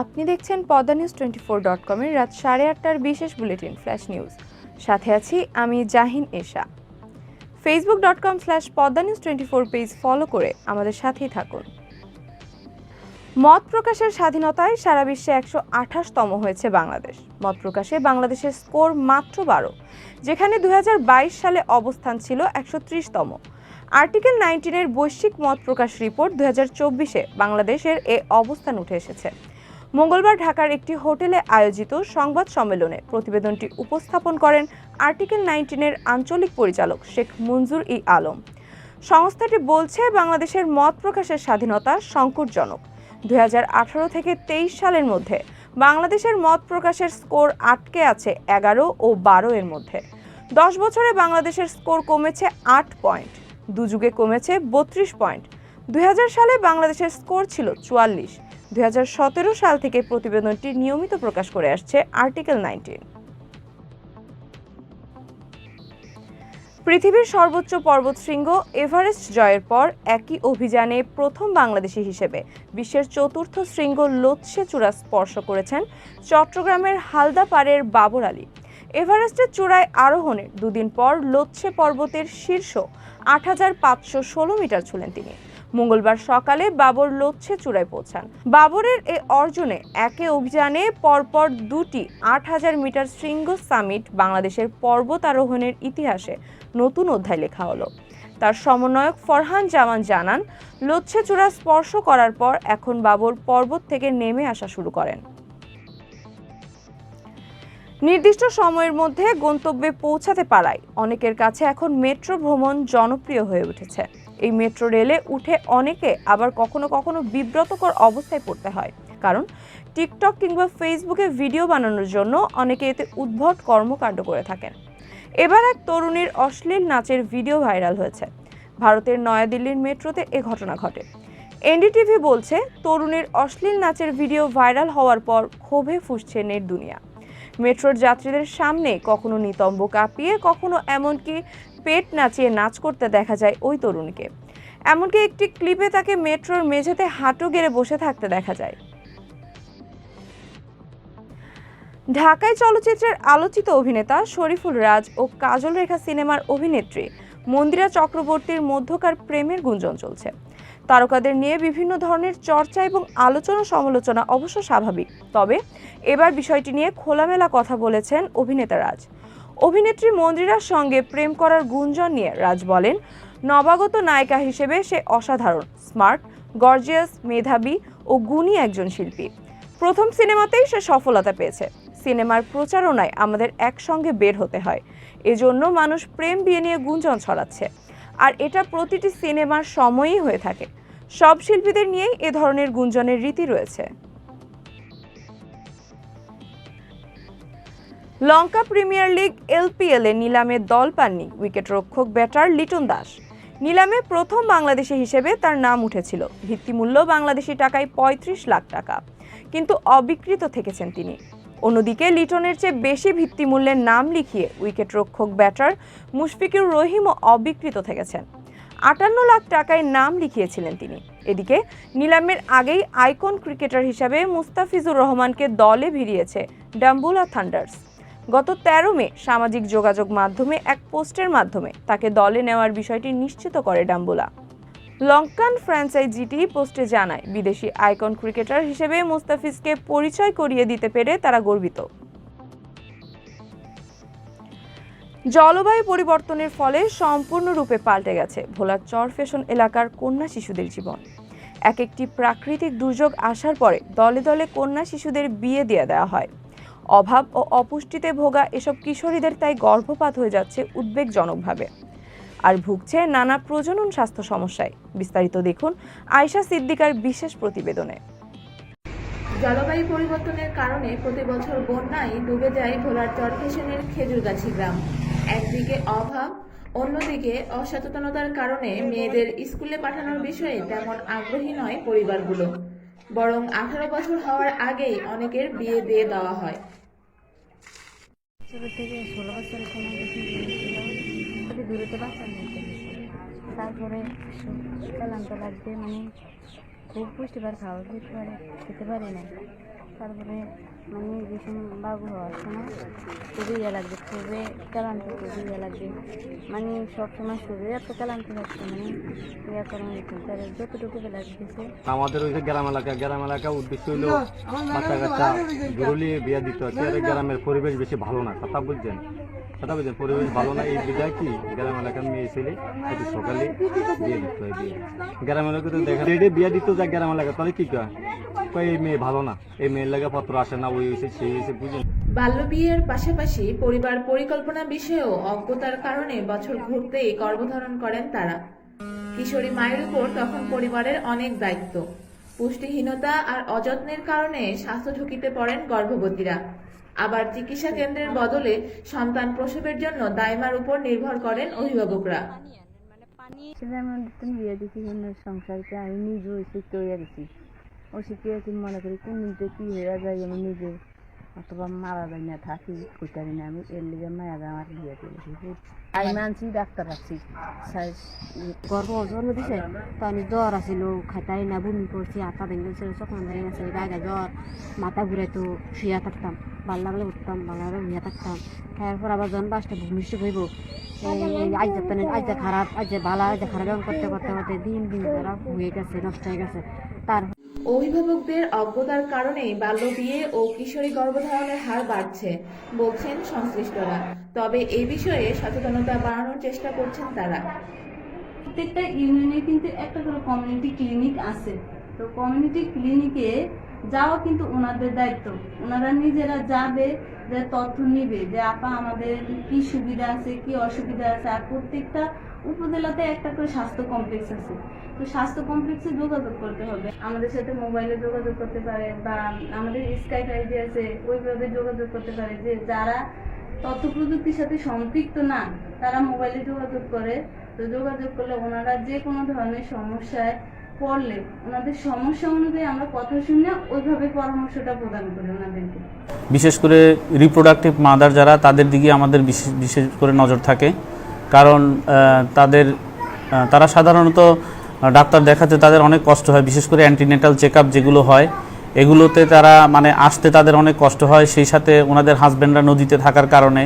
আপনি দেখছেন Padma news twenty four dot কমের রাত সাড়ে আটটার বিশেষ বুলেটিন ফ্ল্যাশ নিউজ সাথে আছি আমি Jahin Esha. Facebook dot com slash Padma news twenty four page follow করে আমাদের সাথেই থাকুন। মত প্রকাশের স্বাধীনতায় সারা বিশ্বে একশো আঠাশতম হয়েছে বাংলাদেশ। মত প্রকাশে বাংলাদেশের স্কোর মাত্র বারো, যেখানে দুই হাজার বাইশ সালে অবস্থান ছিল একশো ত্রিশতম। আর্টিকেল নাইনটিনের বৈশ্বিক মত প্রকাশ রিপোর্ট দু হাজার বাংলাদেশের এ অবস্থান উঠে এসেছে। মঙ্গলবার ঢাকার একটি হোটেলে আয়োজিত সংবাদ সম্মেলনে প্রতিবেদনটি উপস্থাপন করেন আর্টিকেল নাইনটিনের আঞ্চলিক পরিচালক শেখ মঞ্জুর ই আলম। সংস্থাটি বলছে, বাংলাদেশের মত প্রকাশের স্বাধীনতা সংকটজনক। দু হাজার আঠারো থেকে তেইশ সালের মধ্যে বাংলাদেশের মত প্রকাশের স্কোর আটকে আছে এগারো ও বারো এর মধ্যে। দশ বছরে বাংলাদেশের স্কোর কমেছে আট পয়েন্ট, দুযুগে কমেছে বত্রিশ পয়েন্ট। দু হাজার সালে বাংলাদেশের স্কোর ছিল চুয়াল্লিশ দুই হাজার সতেরো সাল থেকে প্রতিবেদনটি নিয়মিত প্রকাশ করে আসছে আর্টিকেল নাইনটিন। পৃথিবীর সর্বোচ্চ পর্বতশৃঙ্গ এভারেস্ট জয়ের পর একই অভিযানে প্রথম বাংলাদেশি হিসেবে বিশ্বের চতুর্থ শৃঙ্গ লোৎসে চূড়া স্পর্শ করেছেন চট্টগ্রামের হালদাপাড়ের বাবর আলী। এভারেস্টের চূড়ায় আরোহণের দুদিন পর লোৎসে পর্বতের শীর্ষ আট হাজার পাঁচশো ষোলো মিটার ছুলেন তিনি। মঙ্গলবার সকালে বাবর লোচ্ছে চূড়ায় পৌঁছান। বাবরের এ অর্জনে একে অভিযানে পরপর দুটি আট হাজার মিটার শৃঙ্গ সামিট বাংলাদেশের পর্বত আরোহণের ইতিহাসে নতুন অধ্যায় লেখা হলো। তার সমন্বয়ক ফরহান জামান জানান লোচ্ছে চূড়া স্পর্শ করার পর এখন বাবর পর্বত থেকে নেমে আসা শুরু করেন। নির্দিষ্ট সময়ের মধ্যে গন্তব্যে পৌঁছাতে পারায়। অনেকের কাছে এখন মেট্রো ভ্রমণ জনপ্রিয় হয়ে উঠেছে। এই মেট্রো রেলে উঠে অনেকে আবার কখনো কখনো বিব্রতকর অবস্থায় পড়তে হয়। কারণ টিকটক কিংবা ফেসবুকে ভিডিও বানানোর জন্য অনেকে এতে উদ্ভট কর্মকাণ্ড করে থাকেন। এবার এক তরুণীর অশ্লীল নাচের ভিডিও ভাইরাল হয়েছে। ভারতের নয়াদিল্লির মেট্রোতে এ ঘটনা ঘটে। এনডিটিভি বলছে, তরুণীর অশ্লীল নাচের ভিডিও ভাইরাল হওয়ার পর ক্ষোভে ফুসছে নেট দুনিয়া। মেট্রোর যাত্রীদের সামনে কখনো নিতম্ব কাঁপিয়ে, কখনো এমনকি পেট নাচিয়ে নাচ করতে দেখা যায় ওই তরুণীকে। এমনকি একটি ক্লিপে তাকে মেট্রোর মেঝেতে হাঁটু গেড়ে বসে থাকতে দেখা যায়। ঢাকায় চলচ্চিত্রের আলোচিত অভিনেতা শরীফুল রাজ ও কাজল রেখা সিনেমার অভিনেত্রী মন্দিরা চক্রবর্তীর মধ্যকার প্রেমের গুঞ্জন চলছে। তারকাদের নিয়ে বিভিন্ন ধরনের চর্চা এবং আলোচনা সমালোচনা অবশ্য স্বাভাবিক। তবে এবার বিষয়টি নিয়ে খোলামেলা কথা বলেছেন অভিনেতা রাজ। অভিনেত্রী মন্দিরার সঙ্গে প্রেম করার গুঞ্জন নিয়ে রাজ বলেন, নবাগত নায়িকা হিসেবে সে অসাধারণ, স্মার্ট, গর্জিয়াস, মেধাবী ও গুণী একজন শিল্পী। প্রথম সিনেমাতেই সে সফলতা পেয়েছে। সিনেমার প্রচারণায় আমাদের একসঙ্গে বের হতে হয়। এজন্য মানুষ প্রেম বিয়ে নিয়ে গুঞ্জন ছড়াচ্ছে। আর এটা প্রতিটি সিনেমার সময়ই হয়ে থাকে। সব শিল্পীদের নিয়েই এ ধরনের গুঞ্জনের রীতি রয়েছে। লঙ্কা প্রিমিয়ার লিগ এলপিএল নিলামে দল পাননি উইকেটরক্ষক ব্যাটার লিটন দাস। নিলামে প্রথম বাংলাদেশি হিসেবে তার নাম উঠেছিল। ভিত্তিমূল্য বাংলাদেশি টাকায় পঁয়ত্রিশ লাখ টাকা। কিন্তু অবিকৃত থেকেছেন তিনি। অন্যদিকে লিটনের চেয়ে বেশি ভিত্তিমূল্যের নাম লিখিয়ে উইকেটরক্ষক ব্যাটার মুশফিকুর রহিমও অবিকৃত থেকেছেন। আটান্ন লাখ টাকায় নাম লিখিয়েছিলেন তিনি। এদিকে নিলামের আগেই আইকন ক্রিকেটার হিসাবে মুস্তাফিজুর রহমানকে দলে ভিড়িয়েছে ডাম্বুলা থান্ডার্স। গত তেরো মে সামাজিক যোগাযোগ মাধ্যমে এক পোস্টের মাধ্যমে তাকে দলে নেওয়ার বিষয়টি নিশ্চিত করে ডাম্বুলা। লঙ্কান ফ্র্যাঞ্চাইজিটি পোস্টে জানায়, বিদেশি আইকন ক্রিকেটার হিসেবে মুস্তাফিজকে পরিচয় করিয়ে দিতে পেরে তারা গর্বিত। জলবায়ু পরিবর্তনের ফলে সম্পূর্ণরূপে পাল্টে গেছে ভোলার চর ফ্যাশন এলাকার কন্যা শিশুদের জীবন। এক একটি প্রাকৃতিক দুর্যোগ আসার পরে দলে দলে কন্যা শিশুদের বিয়ে দিয়ে দেওয়া হয়। অভাব ও অপুষ্টিতে ভোগা এসব কিশোরীদের তাই গর্ভপাত হয়ে যাচ্ছে উদ্বেগজনকভাবে। আর ভুগছে নানা প্রজনন স্বাস্থ্য সমস্যায়। বিস্তারিত দেখুন আয়শা সিদ্দিকার বিশেষ প্রতিবেদনে। জলবায়ু পরিবর্তনের কারণে প্রতি বছর বন্যায় ডুবে যায় ভোলার চরফেশনের খেজুরগাছি গ্রাম। একদিকে অভাব, অন্যদিকে অসচেতনতার কারণে মেয়েদের স্কুলে পাঠানোর বিষয়ে তেমন আগ্রহী নয় পরিবারগুলো। বরং আঠারো বছর হওয়ার আগেই অনেকের বিয়ে দিয়ে দেওয়া হয়। ছোট থেকে ষোলো বছরের কোনো কিছু ছিল তবে দূরত্ব বাচ্চা নিতে তারপরে কালান্ত লাগবে মানে খুব পুষ্টিবার খাওয়া খেতে পারে খেতে পারে না তারপরে মানে ভীষণ বাবু হওয়ার সময় খুবই ইয়ে লাগছে খুবই ক্লান্ত খুবই ইয়ে লাগছে মানে সবসময় শরীরে এত ক্লান্ত লাগছে মানে ইয়ে করার মতো তার যতটুকু লাগতেছে আমাদের ওই যে গ্রাম এলাকা গ্রাম এলাকা উদ্দেশ্য হলো বাচ্চা কাচ্চা গরুলি বিয়ে দিতে হচ্ছে। আর গ্রামের পরিবেশ বেশি ভালো না কথা বুঝছেন? কথা বুঝছেন? পরিবেশ ভালো না এই বিদায় কি? গ্রাম এলাকার মেয়ে ছেলে একটু সকালে বিয়ে দিতে হয় বিয়ে গ্রাম এলাকাতে দেখা রেডি বিয়ে দিতে যায় গ্রাম এলাকা তাহলে কি কয়? কয় এই মেয়ে ভালো না। এই মেয়ের লাগা পত্র আসে না ওই হয়েছে সেই হয়েছে বুঝেন। বাল্যবিয়ের পাশাপাশি পরিবার পরিকল্পনা বিষয়েও অজ্ঞতার কারণে বছর ঘুরতেই গর্ভধারণ করেন তারা। কিশোরী মায়ের উপর তখন পরিবারের অনেক দায়িত্ব। পুষ্টিহীনতা আর অযত্নের কারণে স্বাস্থ্য ঝুঁকিতে পড়েন গর্ভবতীরা। আবার চিকিৎসা কেন্দ্রের বদলে সন্তান প্রসবের জন্য দায়মার উপর নির্ভর করেন অভিভাবকরা। সেটা আমার তুমি বিয়ে দিচ্ছি সংসারকে আমি নিজে ওই শিখতে হয়ে শিখতে মনে করি কোন দিনতে কী হয়ে যায় আমি নিজে অথবা মারা যায় না থাকি কোথায় না আমি এর লিগে মায়া যায় আমার বিয়ে দিয়েছি আমি মানছি ডাক্তার আছি গর্ভ জন্ম দিছে তো আমি জ্বর আছিল খাইতাই না বমি করছি আটা ভেঙে গেছিল চকমান ভেঙে গেছে গায়ে জ্বর মাথা ঘুরে তো শুয়ে থাকতাম ভালো লাগলে উঠতাম ভালো লাগলে শুয়ে থাকতাম তারপর আবার যখন বাসটা ভূমিষ্ঠ হইব আজ আজ খারাপ আজ ভালো আজ খারাপ করতে করতে করতে দিন দিন খারাপ হয়ে গেছে নষ্ট হয়ে গেছে তার অভিভাবকদের অজ্ঞতার কারণেই বাল্যবিয়ে ও কিশোরী গর্ভধারণের হার বাড়ছে, বলছেন সংশ্লিষ্টরা। তবে এই বিষয়ে সচেতনতা বাড়ানোর চেষ্টা করছেন তারা। প্রত্যেকটা ইউনিয়নে কিন্তু একটা করে কমিউনিটি ক্লিনিক আছে। তো কমিউনিটি ক্লিনিকে যাওয়া কিন্তু ওনাদের দায়িত্ব। ওনারা নিজেরা যাবে, যে তথ্য নিবে, যে, আপা, আমাদের কি সুবিধা আছে, কি অসুবিধা আছে? আর প্রত্যেকটা উপজেলাতে একটা করে স্বাস্থ্য কমপ্লেক্স আছে। তো স্বাস্থ্য কমপ্লেক্সে যোগাযোগ করতে হবে। আমাদের সাথে মোবাইলে যোগাযোগ করতে পারে বা আমাদের স্কাইপ আইডি আছে, ওইভাবে যোগাযোগ করতে পারে যে যারা তথ্য প্রযুক্তির সাথে সম্পৃক্ত না, তারা মোবাইলে যোগাযোগ করে। তো যোগাযোগ করলে ওনারা যে কোনো ধরনের সমস্যায় পড়লে, ওনাদের সমস্যা অনুযায়ী আমরা কথা শুনে ওইভাবে পরামর্শটা প্রদান করি ওনাদেরকে। বিশেষ করে রিপ্রোডাক্টিভ মাদার যারা, তাদের দিকে আমাদের বিশেষ বিশেষ করে নজর থাকে। কারণ তাদের তারা সাধারণত ডাক্তার দেখাতে তাদের অনেক কষ্ট হয়, বিশেষ করে অ্যান্টিনেটাল চেক যেগুলো হয়, এগুলোতে তারা মানে আসতে তাদের অনেক কষ্ট হয়। সেই সাথে ওনাদের হাজব্যান্ডরা নদীতে থাকার কারণে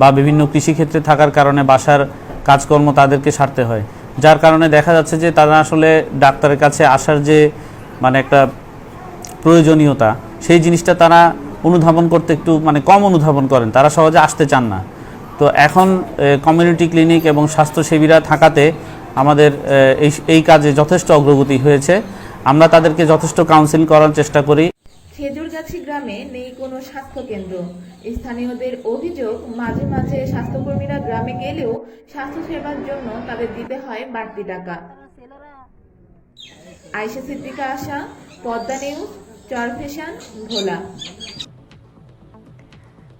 বা বিভিন্ন কৃষিক্ষেত্রে থাকার কারণে বাসার কাজকর্ম তাদেরকে সারতে হয়। যার কারণে দেখা যাচ্ছে যে, তারা আসলে ডাক্তারের কাছে আসার যে মানে একটা প্রয়োজনীয়তা, সেই জিনিসটা তারা অনুধাবন করতে একটু মানে কম অনুধাবন করেন। তারা সহজে আসতে চান না। তো এখন কমিউনিটি ক্লিনিক এবং স্বাস্থ্যসেবীরা থাকাতে আমাদের এই এই কাজে যথেষ্ট অগ্রগতি হয়েছে। আমরা তাদেরকে যথেষ্ট কাউন্সিল করার চেষ্টা করি। খেজুরগাছি গ্রামে নেই কোনো স্বাস্থ্য কেন্দ্র স্থানীয়দের অভিযোগ, মাঝে মাঝে স্বাস্থ্যকর্মীরা গ্রামে গেলেও স্বাস্থ্যসেবার জন্য তাদের দিতে হয় বাড়তি টাকা। আয়সা সিদ্দিকা আশা, পদ্মা নিউজ চরফেশন ভোলা।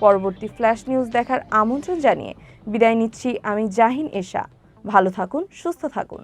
পরবর্তী ফ্ল্যাশ নিউজ দেখার আমন্ত্রণ জানিয়ে বিদায় নিচ্ছি আমি জাহিন এশা। ভালো থাকুন, সুস্থ থাকুন।